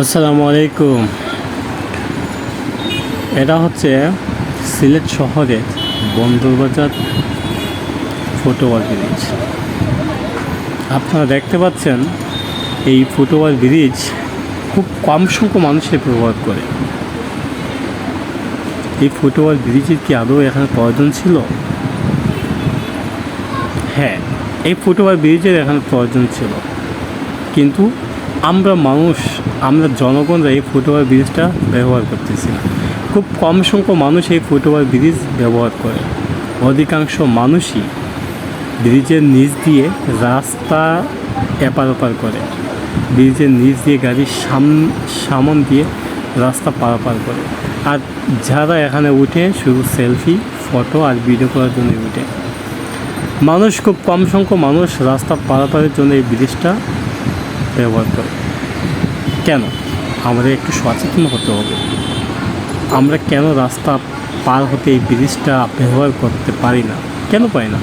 আসসালামু আলাইকুম। এটা হচ্ছে সিলেট শহরের বন্দরবাজার ফুটওভার ব্রিজ। আপনারা দেখতে পাচ্ছেন, এই ফুটওভার ব্রিজ খুব কম সংখ্যক মানুষের প্রভাব করে। এই ফুটওভার ব্রিজের কি আদৌ এখানে প্রয়োজন ছিল? হ্যাঁ এই ফুটওভার ব্রিজের এখানে প্রয়োজন ছিল। কিন্তু আমরা মানুষ, আমরা জনগণরা এই ফুটওভার ব্রিজটা ব্যবহার করতেছি খুব কম সংখ্যক মানুষ এই ফুটওভার ব্রিজ ব্যবহার করে। অধিকাংশ মানুষই ব্রিজের নিচ দিয়ে রাস্তা এপার ওপার করে। ব্রিজের নিচ দিয়ে গাড়ির সাম, সামন দিয়ে রাস্তা পারাপার করে। আর যারা এখানে উঠে শুধু সেলফি ফটো আর ভিডিও করার জন্য উঠে। মানুষ খুব কম সংখ্যক মানুষ রাস্তা পারাপারের জন্য এই ব্রিজটা ব্যবহার করে। কেন? আমাদের একটু সচেতন হতে হবে। আমরা কেন রাস্তা পার হতে এই ব্রিজটা ব্যবহার করতে পারি না? কেন পাই না?